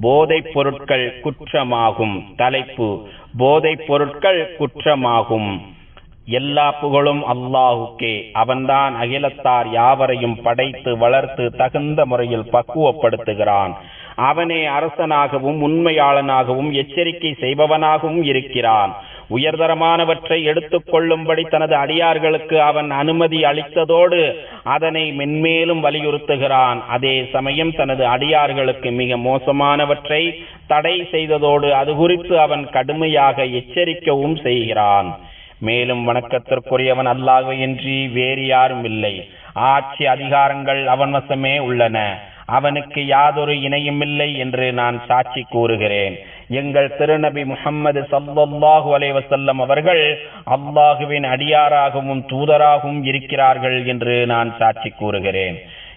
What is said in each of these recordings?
போதைப் பொருட்கள் குற்றமாகும். தலைப்பு போதைப் பொருட்கள் குற்றமாகும். எல்லா புகழும் அல்லாஹுக்கே. அவன்தான் அகிலத்தார் யாவரையும் படைத்து வளர்த்து தகுந்த முறையில் பக்குவப்படுத்துகிறான். அவனே அரசனாகவும் உண்மையாளனாகவும் எச்சரிக்கை செய்பவனாகவும் இருக்கிறான். உயர்தரமானவற்றை எடுத்துக்கொள்ளும்படி தனது அடியார்களுக்கு அவன் அனுமதி அளித்ததோடு அதனை மென்மேலும் வலியுறுத்துகிறான். அதே சமயம் தனது அடியார்களுக்கு மிக மோசமானவற்றை தடை செய்ததோடு அது குறித்து அவன் கடுமையாக எச்சரிக்கவும் செய்கிறான். மேலும் வணக்கத்திற்குரியவன் அல்லாஹ்வையின்றி வேறு யாரும் இல்லை ஆட்சி அதிகாரங்கள் அவன் வசமே உள்ளன. அவனுக்கு யாதொரு இணையும் இல்லை என்று நான் சாட்சி கூறுகிறேன். எங்கள் திருநபி முகம்மது சல்லாஹூ அலைவசல்லம் அவர்கள் அல்லாஹுவின் அடியாராகவும் தூதராகவும் இருக்கிறார்கள் என்று நான் சாட்சி கூறுகிறேன்.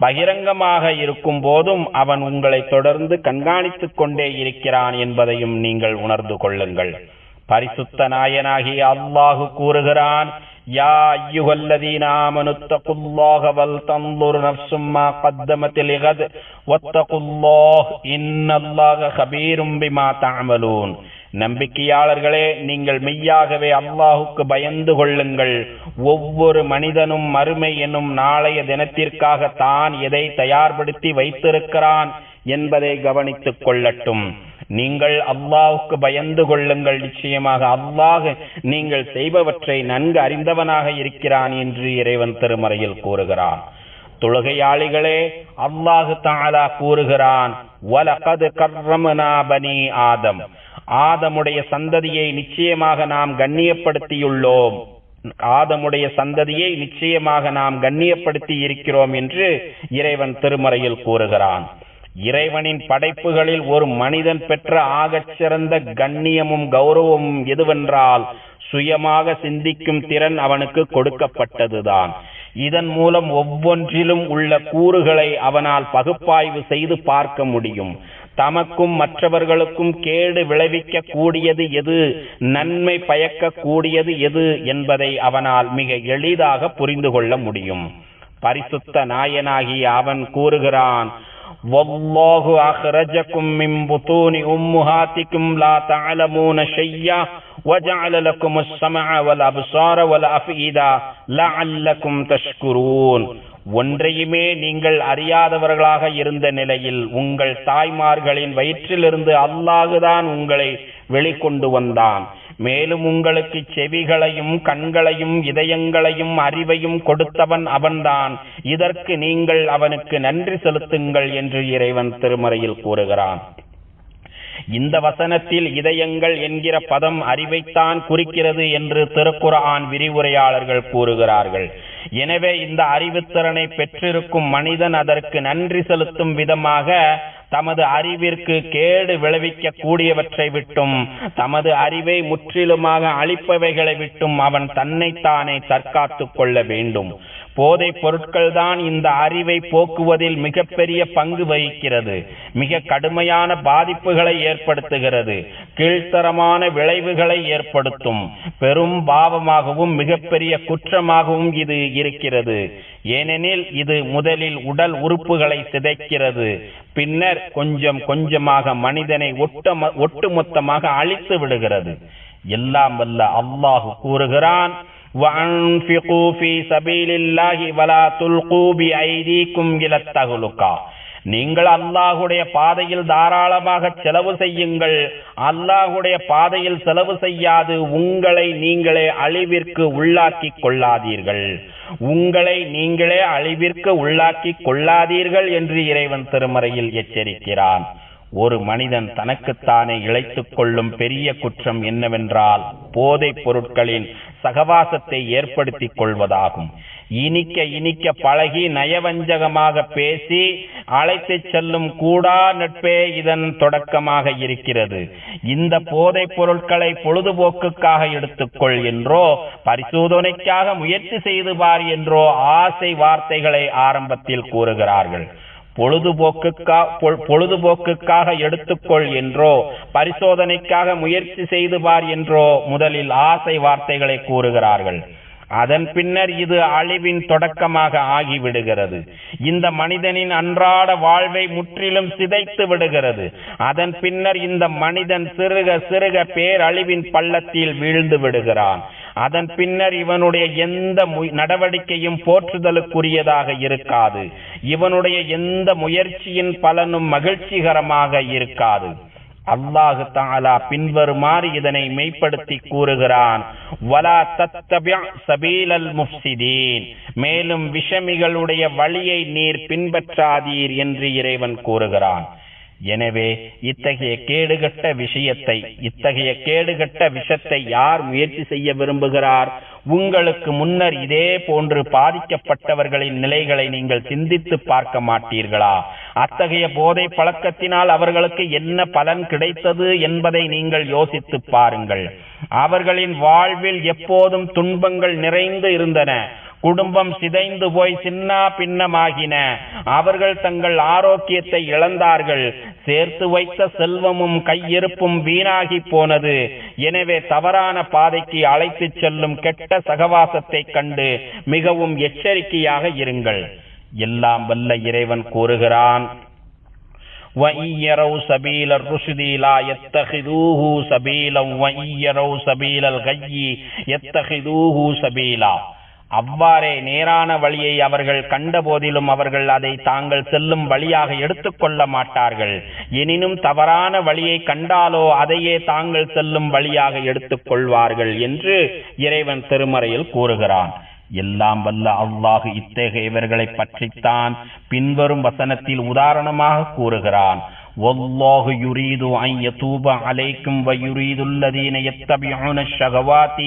பகிரங்கமாக இருக்கும் போதும் அவன் உங்களை தொடர்ந்து கண்காணித்துக் கொண்டே இருக்கிறான் என்பதையும் நீங்கள் உணர்ந்து கொள்ளுங்கள். பரிசுத்த நாயனாகி அல்லாஹு கூறுகிறான் யா ஐயுகல்லதீன ஆமனு தகுல்லாஹ வல் தன்துர் நஃப்சும் மா கத்தமத் லிகத் வத்தகுல்லாஹ் இன்னல்லாஹ கபீரும் பிமா தஅமலூன். நம்பிக்கையாளர்களே நீங்கள் மெய்யாகவே அல்லாஹுக்கு பயந்து கொள்ளுங்கள். ஒவ்வொரு மனிதனும் மறுமை என்னும் நாளைய தினத்திற்காக தான் எதை தயார்படுத்தி வைத்திருக்கிறான் என்பதை கவனித்துக் கொள்ளட்டும். நீங்கள் அல்லாஹுக்கு பயந்து கொள்ளுங்கள். நிச்சயமாக அல்லாஹ் நீங்கள் செய்பவற்றை நன்கு அறிந்தவனாக இருக்கிறான் என்று இறைவன் திருமறையில் கூறுகிறான். தொழுகையாளிகளே அல்லாஹு தாலா கூறுகிறான் ஆதம். ஆதமுடைய சந்ததியை நிச்சயமாக நாம் கண்ணியப்படுத்தியுள்ளோம். ஆதமுடைய சந்ததியை நிச்சயமாக நாம் கண்ணியப்படுத்தி இருக்கிறோம் என்று இறைவன் திருமறையில் கூறுகிறான். இறைவனின் படைப்புகளில் ஒரு மனிதன் பெற்ற ஆகச் சிறந்த கண்ணியமும் கௌரவமும் எதுவென்றால் சுயமாக சிந்திக்கும் திறன் அவனுக்கு கொடுக்கப்பட்டதுதான். இதன் மூலம் ஒவ்வொன்றிலும் உள்ள கூறுகளை அவனால் பகுப்பாய்வு செய்து பார்க்க முடியும். தமக்கும் மற்றவர்களுக்கும் கேடு விளைவிக்க கூடியது எது நன்மை பயக்க கூடியது எது என்பதை அவனால் மிக எளிதாக புரிந்து கொள்ள முடியும் பரிசுத்த நாயனாகி அவன் கூறுகிறான் والله أخرجكم من بطون أمهاتكم لا تعلمون شيئا وجعل لكم السمع والأبصار والأفئدة لعلكم تشكرون ஒன்றையுமே நீங்கள் அறியாதவர்களாக இருந்த நிலையில் உங்கள் தாய்மார்களின் வயிற்றிலிருந்து அல்லாஹுதான் உங்களை வெளிக்கொண்டு வந்தான். மேலும் உங்களுக்கு செவிகளையும் கண்களையும் இதயங்களையும் அறிவையும் கொடுத்தவன் அவன்தான். இதற்கு நீங்கள் அவனுக்கு நன்றி செலுத்துங்கள் என்று இறைவன் திருமறையில் கூறுகிறான். இந்த வசனத்தில் இதயங்கள் என்கிற பதம் அறிவைத்தான் குறிக்கிறது என்று திருக்குர்ஆன் விரிவுரையாளர்கள் கூறுகிறார்கள். எனவே இந்த அறிவுத்திறனை பெற்றிருக்கும் மனிதன் அதற்கு நன்றி செலுத்தும் விதமாக தமது அறிவிற்கு கேடு விளைவிக்க கூடியவற்றை விட்டும் தமது அறிவை முற்றிலுமாக அழிப்பவைகளை விட்டும் அவன் தன்னைத்தானே தற்காத்துக் கொள்ள வேண்டும். போதைப் பொருட்கள் தான் இந்த அறிவை போக்குவதில் மிகப்பெரிய பங்கு வகிக்கிறது. மிக கடுமையான பாதிப்புகளை ஏற்படுத்துகிறது. கீழ்த்தரமான விளைவுகளை ஏற்படுத்தும். பெரும் பாவமாகவும் மிகப்பெரிய குற்றமாகவும் இது இருக்கிறது. ஏனெனில் இது முதலில் உடல் உறுப்புகளை சிதைக்கிறது. பின்னர் கொஞ்சம் கொஞ்சமாக மனிதனை ஒட்டுமொத்தமாக அழித்து விடுகிறது. எல்லாம் வல்ல அல்லாஹு கூறுகிறான் وأنفقوا في سبيل الله ولا تلقوا بأيديكم إلى التهلكة நீங்கள் அல்லாஹுடைய பாதையில் தாராளமாக செலவு செய்யுங்கள். அல்லாஹுடைய பாதையில் செலவு செய்யாது. உங்களை நீங்களே அழிவிற்கு உள்ளாக்கி கொள்ளாதீர்கள். உங்களை நீங்களே அழிவிற்கு உள்ளாக்கி கொள்ளாதீர்கள் என்று இறைவன் திருமறையில் எச்சரிக்கிறான். ஒரு மனிதன் தனக்குத்தானே இழைத்துக் கொள்ளும் பெரிய குற்றம் என்னவென்றால் போதைப் பொருட்களின் சகவாசத்தை ஏற்படுத்திக் கொள்வதாகும் இனிக்க இனிக்க பழகி நயவஞ்சகமாக பேசி அழைத்து செல்லும் கூடா நட்பே இதன் தொடக்கமாக இருக்கிறது. இந்த போதைப் பொருட்களை பொழுதுபோக்குக்காக எடுத்துக்கொள் என்றோ பரிசோதனைக்காக முயற்சி செய்து பார் என்றோ ஆசை வார்த்தைகளை ஆரம்பத்தில் கூறுகிறார்கள். பொழுதுபோக்குக்கா பொழுதுபோக்குக்காக எடுத்துக்கொள் என்றோ பரிசோதனைக்காக முயற்சி செய்து பார் என்றோ முதலில் ஆசை வார்த்தைகளை கூறுகிறார்கள். அதன் பின்னர் இது அழிவின் தொடக்கமாக ஆகிவிடுகிறது. இந்த மனிதனின் அன்றாட வாழ்வை முற்றிலும் சிதைத்து விடுகிறது. அதன் பின்னர் இந்த மனிதன் சிறுக சிறுக பேரழிவின் பள்ளத்தில் வீழ்ந்து விடுகிறான். அதன் பின்னர் இவனுடைய எந்த மு- நடவடிக்கையும் போற்றுதலுக்குரியதாக இருக்காது. இவனுடைய எந்த முயற்சியின் பலனும் மகிழ்ச்சிகரமாக இருக்காது. அல்லாஹு தாலா பின்வருமாறு இதனை மெய்ப்படுத்தி கூறுகிறான். வலா தத்தபிஅ சபீலல் முஃப்சிதீன். மேலும் விஷமிகளுடைய வழியை நீர் பின்பற்றாதீர் என்று இறைவன் கூறுகிறான். எனவே இத்தகைய கேடுகட்ட விஷயத்தை இத்தகைய கேடுகட்ட விஷத்தை யார் முயற்சி செய்ய விரும்புகிறார்? உங்களுக்கு முன்னர் இதே போன்று பாதிக்கப்பட்டவர்களின் நிலைகளை நீங்கள் சிந்தித்து பார்க்க மாட்டீர்களா? அத்தகைய போதை பழக்கத்தினால் அவர்களுக்கு என்ன பலன் கிடைத்தது என்பதை நீங்கள் யோசித்து பாருங்கள். அவர்களின் வாழ்வில் எப்போதும் துன்பங்கள் நிறைந்து இருந்தன. குடும்பம் சிதைந்து போய் சின்னா பின்னமாகின அவர்கள் தங்கள் ஆரோக்கியத்தை இழந்தார்கள் சேர்த்து வைத்த செல்வமும் கையிருப்பும் வீணாகி போனது எனவே தவறான பாதைக்கு அழைத்துச் செல்லும் கெட்ட சகவாசத்தை கண்டு மிகவும் எச்சரிக்கையாக இருங்கள் எல்லாம் வல்ல இறைவன் கூறுகிறான் وَإِن يَرَوْا سَبِيلَ الرُّشْدِ لَا يَتَّخِذُوهُ سَبِيلًا وَإِن يَرَوْا سَبِيلَ الْغَيِّ يَتَّخِذُوهُ سَبِيلًا அவ்வாறே நேரான வழியை அவர்கள் கண்டபோதிலும் அவர்கள் அதை தாங்கள் செல்லும் வழியாக எடுத்துக்கொள்ள மாட்டார்கள். எனினும் தவறான வழியை கண்டாலோ அதையே தாங்கள் செல்லும் வழியாக எடுத்துக்கொள்வார்கள் என்று இறைவன் திருமறையில் கூறுகிறான். எல்லாம் வல்ல அல்லாஹு இத்தகையவர்களை பற்றித்தான் பின்வரும் வசனத்தில் உதாரணமாக கூறுகிறான். والله يريد أن يتوب عليكم ويريد الذين يتبعون الشهوات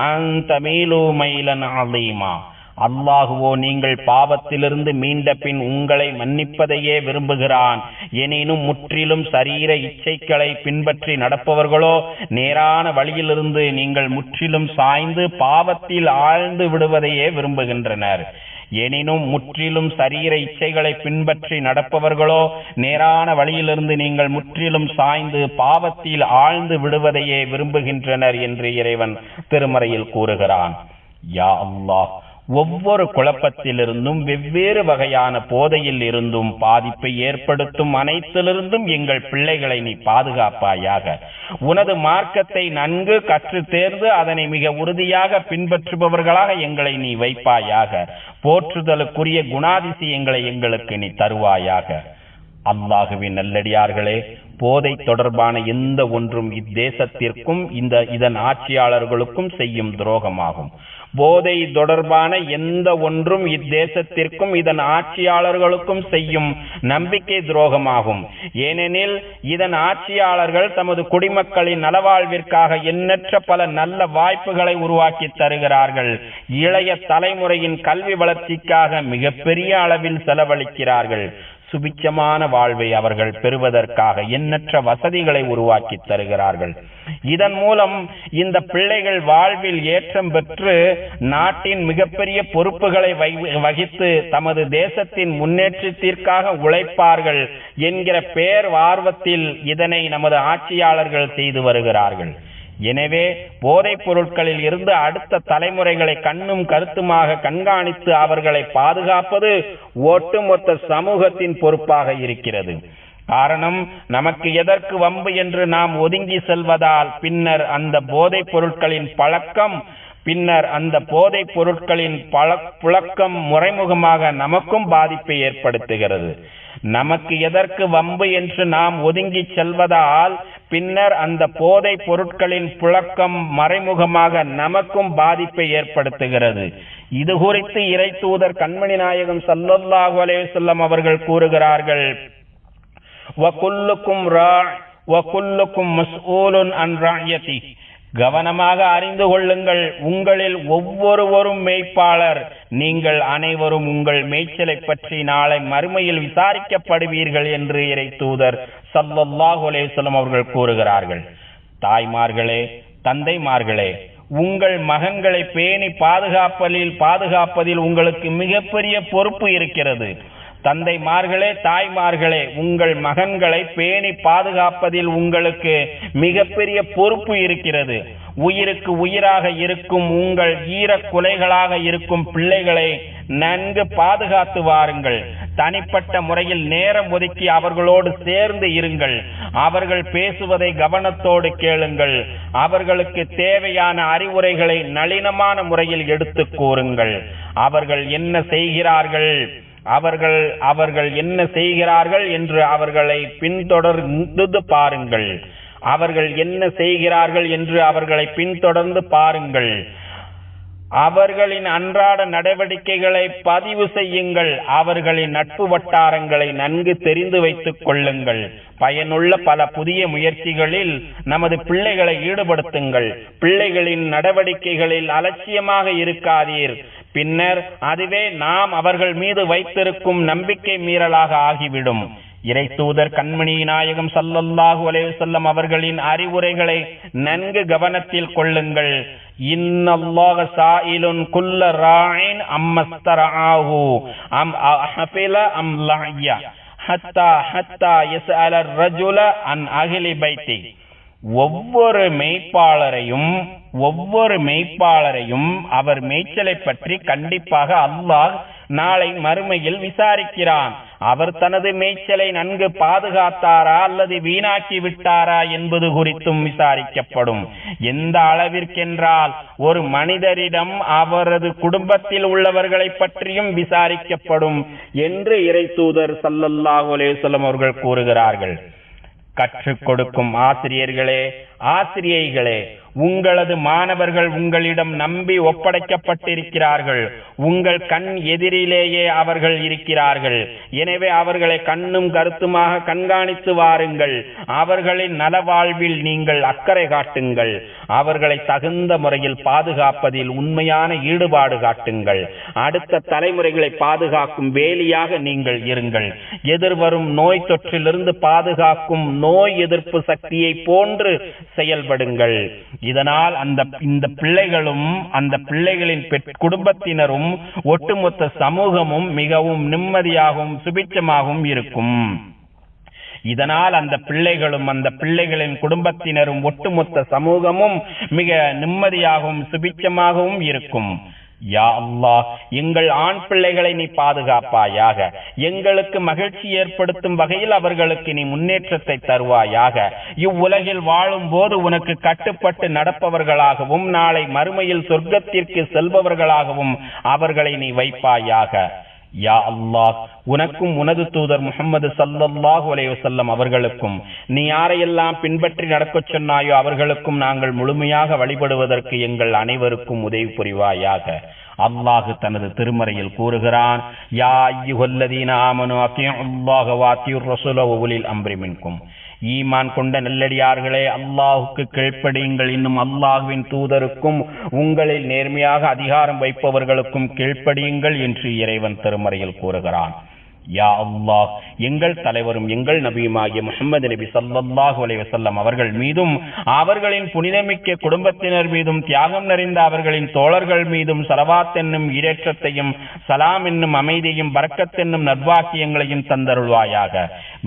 أن تميلوا ميلا عظيما அல்லாஹுவோ நீங்கள் பாவத்திலிருந்து மீண்ட பின் உங்களை மன்னிப்பதையே விரும்புகிறான் எனினும் முற்றிலும் சரீர இச்சைகளை பின்பற்றி நடப்பவர்களோ நேரான வழியிலிருந்து நீங்கள் முற்றிலும் சாய்ந்து பாவத்தில் ஆழ்ந்து விடுவதையே விரும்புகின்றனர் எனினும் முற்றிலும் சரீர இச்சைகளை பின்பற்றி நடப்பவர்களோ நேரான வழியிலிருந்து நீங்கள் முற்றிலும் சாய்ந்து பாவத்தில் ஆழ்ந்து விடுவதையே விரும்புகின்றனர் என்று இறைவன் திருமறையில் கூறுகிறான். யா அல்லாஹ் ஒவ்வொரு குழப்பத்திலிருந்தும் வெவ்வேறு வகையான போதையில் இருந்தும் பாதிப்பை ஏற்படுத்தும் அனைத்திலிருந்தும் எங்கள் பிள்ளைகளை நீ பாதுகாப்பாயாக. உனது மார்க்கத்தை நன்கு கற்று தேர்ந்து அதனை மிக உறுதியாக பின்பற்றுபவர்களாக எங்களை நீ வைப்பாயாக. போற்றுதலுக்குரிய குணாதிசயங்களை எங்களுக்கு நீ தருவாயாக. அல்லாஹுவின் நல்லடியார்களே போதை தொடர்பான எந்த ஒன்றும் இத்தேசத்திற்கும் இந்த இதன் ஆட்சியாளர்களுக்கும் செய்யும் துரோகமாகும். போதை தொடர்பான எந்த ஒன்றும் இத்தேசத்திற்கும் இதன் ஆட்சியாளர்களுக்கும் செய்யும் நம்பிக்கை துரோகமாகும். ஏனெனில் இதன் ஆட்சியாளர்கள் தமது குடிமக்களின் நலவாழ்விற்காக எண்ணற்ற பல நல்ல வாய்ப்புகளை உருவாக்கி தருகிறார்கள். இளைய தலைமுறையின் கல்வி வளர்ச்சிக்காக மிகப்பெரிய அளவில் செலவழிக்கிறார்கள். சுபிச்சமான வாழ்வை அவர்கள் பெறுவதற்காக எண்ணற்ற வசதிகளை உருவாக்கி தருகிறார்கள். இதன் மூலம் இந்த பிள்ளைகள் வாழ்வில் ஏற்றம் பெற்று நாட்டின் மிகப்பெரிய பொறுப்புகளை வை- வகித்து தமது தேசத்தின் முன்னேற்றத்திற்காக உழைப்பார்கள் என்கிற பேர் ஆர்வத்தில் இதனை நமது ஆட்சியாளர்கள் செய்து வருகிறார்கள். எனவே போதைப் பொருட்களில் இருந்து அடுத்த தலைமுறைகளை கண்ணும் கருத்துமாக கண்காணித்து அவர்களை பாதுகாப்பது ஒட்டுமொத்த சமூகத்தின் பொறுப்பாக இருக்கிறது. காரணம் நமக்கு எதற்கு வம்பு என்று நாம் ஒதுங்கி செல்வதால் பின்னர் அந்த போதைப் பொருட்களின் பழக்கம் பின்னர் அந்த போதைப் பொருட்களின் பழ புழக்கம் முறைமுகமாக நமக்கும் பாதிப்பை ஏற்படுத்துகிறது. நமக்கு எதற்கு வம்பு என்று நாம் ஒதுங்கி செல்வதால் பின்னர் அந்த போதை பொருட்களின் புழக்கம் மறைமுகமாக நமக்கும் பாதிப்பை ஏற்படுத்துகிறது. இது குறித்து இறை தூதர் கண்மணி நாயகம் சல்லல்லாஹு அலைஹி அவர்கள் கூறுகிறார்கள். வகுல்லுக்கும் ரா வகுல்லுக்கும் மஸ்ஊலுன் அன் கவனமாக அறிந்து கொள்ளுங்கள். உங்களில் ஒவ்வொருவரும் மேய்ப்பாளர். நீங்கள் அனைவரும் உங்கள் மேய்ச்சலை பற்றி நாளை மறுமையில் விசாரிக்கப்படுவீர்கள் என்று இறை தூதர் சல்லல்லாஹு அலேசலம் அவர்கள் கூறுகிறார்கள். தாய்மார்களே தந்தைமார்களே உங்கள் மகன்களை பேணி பாதுகாப்பதில் பாதுகாப்பதில் உங்களுக்கு மிகப்பெரிய பொறுப்பு இருக்கிறது. தந்தைமார்களே தாய்மார்களே உங்கள் மகன்களை பேணி பாதுகாப்பதில் உங்களுக்கு மிகப்பெரிய பொறுப்பு இருக்கிறது. உயிருக்கு உயிராக இருக்கும் உங்கள் ஈர குலைகளாக இருக்கும் பிள்ளைகளை நன்கு பாதுகாத்து வாருங்கள். தனிப்பட்ட முறையில் நேரம் ஒதுக்கி அவர்களோடு சேர்ந்து இருங்கள். அவர்கள் பேசுவதை கவனத்தோடு கேளுங்கள். அவர்களுக்கு தேவையான அறிவுரைகளை நளினமான முறையில் எடுத்து கூறுங்கள். அவர்கள் என்ன செய்கிறார்கள்? அவர்கள் அவர்கள் என்ன செய்கிறார்கள் என்று அவர்களை பின்தொடர்ந்து பாருங்கள். அவர்கள் என்ன செய்கிறார்கள் என்று அவர்களை பின்தொடர்ந்து பாருங்கள். அவர்களின் அன்றாட நடவடிக்கைகளை பதிவு செய்யுங்கள். அவர்களின் நட்பு வட்டாரங்களை நன்கு தெரிந்து வைத்துக் கொள்ளுங்கள். பயனுள்ள பல புதிய முயற்சிகளில் நமது பிள்ளைகளை ஈடுபடுத்துங்கள். பிள்ளைகளின் நடவடிக்கைகளில் அலட்சியமாக இருக்காதீர். பின்னர் அதுவே நாம் அவர்கள் மீது வைத்திருக்கும் நம்பிக்கை மீறலாக ஆகிவிடும். இறை தூதர் கண்மணி நாயகம் சல்லல்லாஹு அலைஹி அவர்களின் அறிவுரைகளை நன்கு கவனத்தில் கொள்ளுங்கள். இன்னல்லாஹ சாயிலுன் குல்ல ராயின் அம்மஸ்தரஆஹு அம் அஹபில அம் லஹ்யா ஹத்தா ஹத்தா யஸ்அல ரஜுல அன் அஹ்லி பைத்தி ஒவ்வொரு மெய்ப்பாளரையும் ஒவ்வொரு மெய்ப்பாளரையும் அவர் மேய்ச்சலை பற்றி கண்டிப்பாக அல்லாஹ் நாளை மறுமையில் விசாரிக்கிறான் அவர் தனது மேய்ச்சலை நன்கு பாதுகாத்தாரா அல்லது வீணாக்கி விட்டாரா என்பது குறித்தும் விசாரிக்கப்படும். எந்த அளவிற்கென்றால் ஒரு மனிதரிடம் அவரது குடும்பத்தில் உள்ளவர்களை பற்றியும் விசாரிக்கப்படும் என்று இறை தூதர் சல்லல்லாஹு அவர்கள் கூறுகிறார்கள். கற்றுக் கொடுக்கும் ஆசிரியர்களே ஆசிரியைகளே உங்களது மாணவர்கள் உங்களிடம் நம்பி ஒப்படைக்கப்பட்டிருக்கிறார்கள். உங்கள் கண் எதிரிலேயே அவர்கள் இருக்கிறார்கள். எனவே அவர்களை கண்ணும் கருத்துமாக கண்காணித்து வாருங்கள். அவர்களின் நலவாழ்வில் நீங்கள் அக்கறை காட்டுங்கள். அவர்களை தகுந்த முறையில் பாதுகாப்பதில் உண்மையான ஈடுபாடு காட்டுங்கள். அடுத்த தலைமுறைகளை பாதுகாக்கும் வேலியாக நீங்கள் இருங்கள். எதிர்வரும் நோய் தொற்றிலிருந்து பாதுகாக்கும் நோய் எதிர்ப்பு சக்தியை போன்று செயல்படுங்கள். இதனால் அந்த இந்த பிள்ளைகளும் அந்த பிள்ளைகளின் பெற்- குடும்பத்தினரும் ஒட்டுமொத்த சமூகமும் மிகவும் நிம்மதியாகவும் சுபிட்சமாகவும் இருக்கும். இதனால் அந்த பிள்ளைகளும் அந்த பிள்ளைகளின் குடும்பத்தினரும் ஒட்டுமொத்த சமூகமும் மிக நிம்மதியாகவும் சுபிட்சமாகவும் இருக்கும். யா அல்லாஹ் எங்கள் ஆண் பிள்ளைகளை நீ பாதுகாப்பாயாக எங்களுக்கு மகிழ்ச்சி ஏற்படுத்தும் வகையில் அவர்களுக்கு நீ முன்னேற்றத்தை தருவாயாக. இவ்வுலகில் வாழும் போது உனக்கு கட்டுப்பட்டு நடப்பவர்களாகவும் நாளை மறுமையில் சொர்க்கத்திற்கு செல்பவர்களாகவும் அவர்களை நீ வைப்பாயாக. யா அல்லாஹ் உனக்கும் உனது தூதர் முகமது சல்லல்லாஹு அலைஹி அவர்களுக்கும் நீ யாரையெல்லாம் பின்பற்றி நடக்கச் சொன்னாயோ அவர்களுக்கும் நாங்கள் முழுமையாக வழிபடுவதற்கு எங்கள் அனைவருக்கும் உதவி புரிவாயாக. அல்லாஹு தனது திருமறையில் கூறுகிறான் யா ஐயுஹல்லதீன ஆமனு அத்தியுல்லாஹ வ அத்தியுர் ரசூல வ உலில் அம்ரி ஈமான் கொண்ட நல்லடியார்களே அல்லாஹுக்கு கீழ்ப்படியுங்கள். இன்னும் அல்லாஹுவின் தூதருக்கும் உங்களில் நேர்மையாக அதிகாரம் வைப்பவர்களுக்கும் கீழ்ப்படியுங்கள் என்று இறைவன் திருமறையில் கூறுகிறான். யா அல்லாஹ் எங்கள் தலைவரும் எங்கள் நபியுமாகிய முஹம்மது நபி சல்லாஹூ அலைஹி வஸல்லம் அவர்கள் மீதும் அவர்களின் புனிதமிக்க குடும்பத்தினர் மீதும் தியாகம் நிறைந்த அவர்களின் தோழர்கள் மீதும் சலவாத் என்னும் ஈரேற்றத்தையும் சலாம் என்னும் அமைதியும் பரக்கத் என்னும் நற்வாக்கியங்களையும் தந்தருள்வாயாக.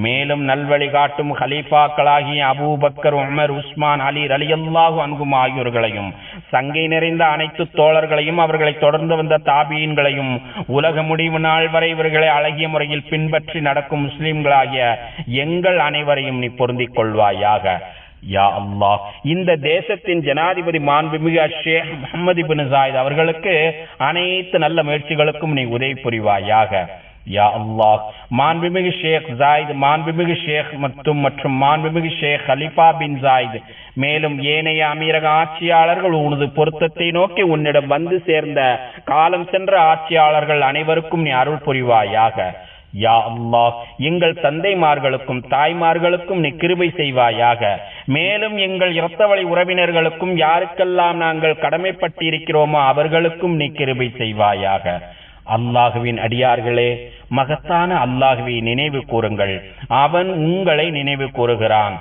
மேலும் நல்வழி காட்டும் ஹலீஃபாக்களாகிய Abu Bakr Umar Uthman Ali Ali அல்லாஹு அன்கும் ஆகியோர்களையும் சங்கை நிறைந்த அனைத்து தோழர்களையும் அவர்களை தொடர்ந்து வந்த தாபீன்களையும் உலக முடிவு நாள் வரை இவர்களை அழகிய முறையில் பின்பற்றி நடக்கும் முஸ்லிம்களாகிய எங்கள் அனைவரையும் நீ பொருந்திக் கொள்வாயாக. யா அல்லாஹ் இந்த தேசத்தின் ஜனாதிபதி மாண்புமிகு ஷேக் முகமது பின் ஜாயித் அவர்களுக்கு அனைத்து நல்ல முயற்சிகளுக்கும் நீ உதவி புரிவாயாக. யா அல்லாஹ் மாண்புமிகு ஷேக் ஜாயித் மாண்புமிகு ஷேக் மற்றும் மற்றும் மாண்புமிகு ஷேக் ஹலிஃபா பின் ஜாயித் மேலும் ஏனைய அமீரக ஆட்சியாளர்கள் உனது பொருத்தத்தை நோக்கி உன்னிடம் வந்து சேர்ந்த காலம் சென்ற ஆட்சியாளர்கள் அனைவருக்கும் நீ அருள் புரிவாயாக. யா அல்லாஹ் எங்கள் தந்தைமார்களுக்கும் தாய்மார்களுக்கும் நீ கிருபை செய்வாயாக. மேலும் எங்கள் இரத்தவழி உறவினர்களுக்கும் யாருக்கெல்லாம் நாங்கள் கடமைப்பட்டிருக்கிறோமோ அவர்களுக்கும் நீ கிருபை செய்வாயாக. அல்லாஹுவின் அடியார்களே மகத்தான அல்லாஹுவை நினைவு கூறுங்கள். அவன் உங்களை நினைவு கூறுகிறான்.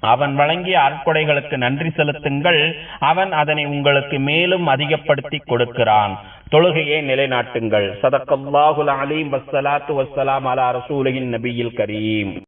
அவன் வழங்கிய அற்கொடைகளுக்கு நன்றி செலுத்துங்கள். அவன் அதனை உங்களுக்கு மேலும் அதிகப்படுத்தி கொடுக்கிறான். தொழுகையை நிலைநாட்டுங்கள். சதக்கல்லாஹுல் அலீம் வசலாத்து வசலாம் அலா ரசூலையின் நபியில் கரீம்.